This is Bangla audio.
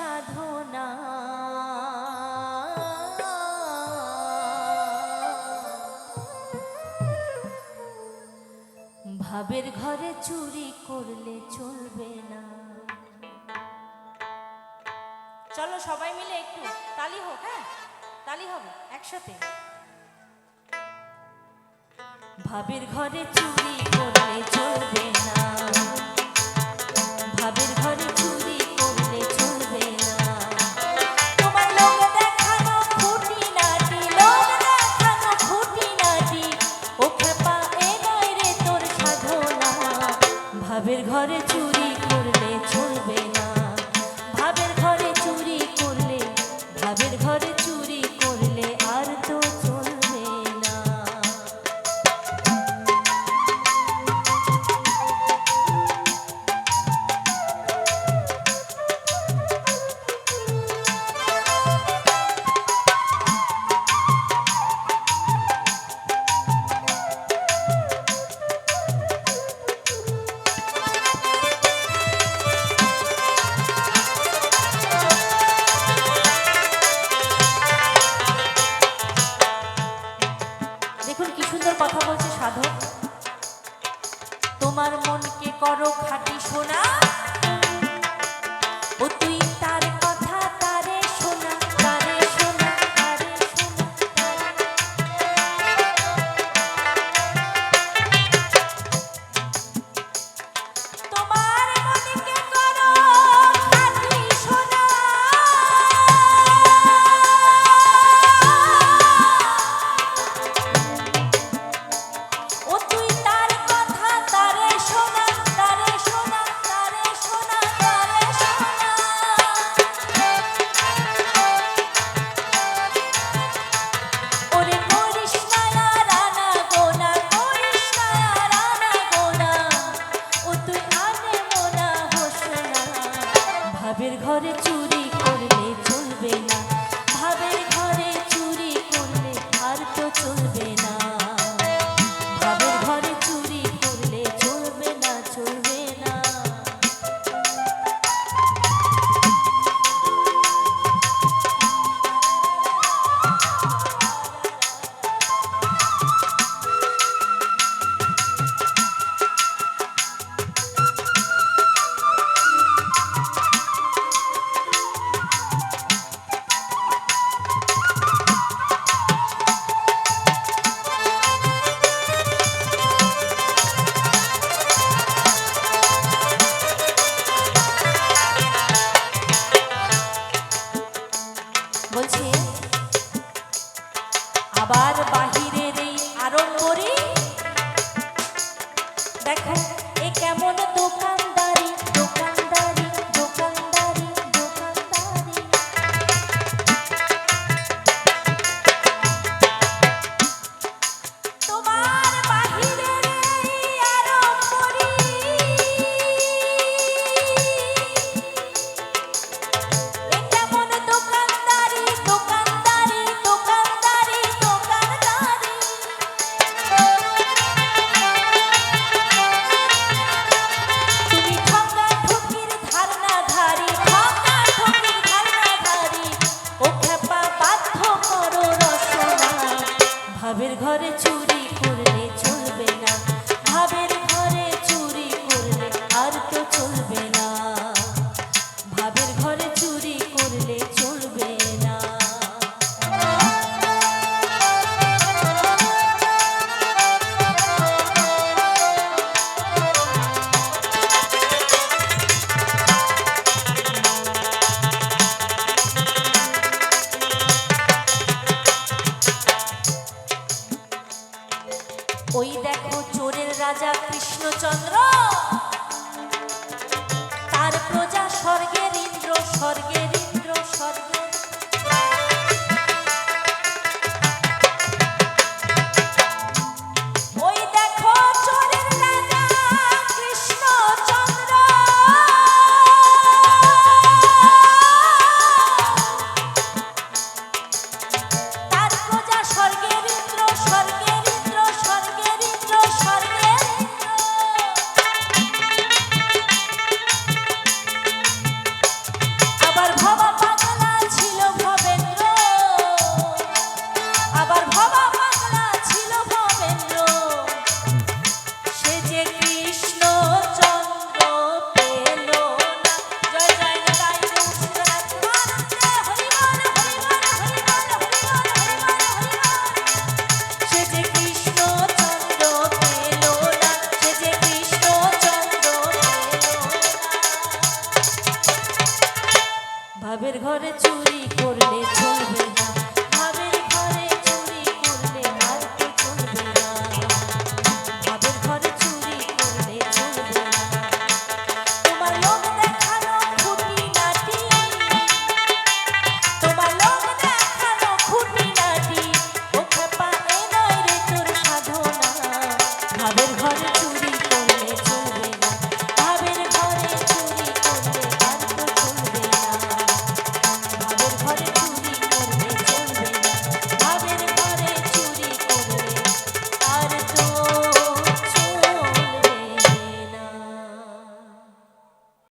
সাধনা। ভাবের ঘরে চুরি করলে চলবে না। চলো সবাই মিলে একটু তালি হোক হ্যাঁ? তালি হবে, একসাথে। ভাবের ঘরে চুরি করলে চলবে না। খাটি সোনা। it to ভাবের ঘরে চুরি করলে চলবে না। ভাবের ওই দেখো চোরের রাজা কৃষ্ণচন্দ্র। তার প্রজা স্বর্গের ইন্দ্র স্বর্গের ইন্দ্র স্বর্গের ভাবের ঘরে চুরি করলে চলবে।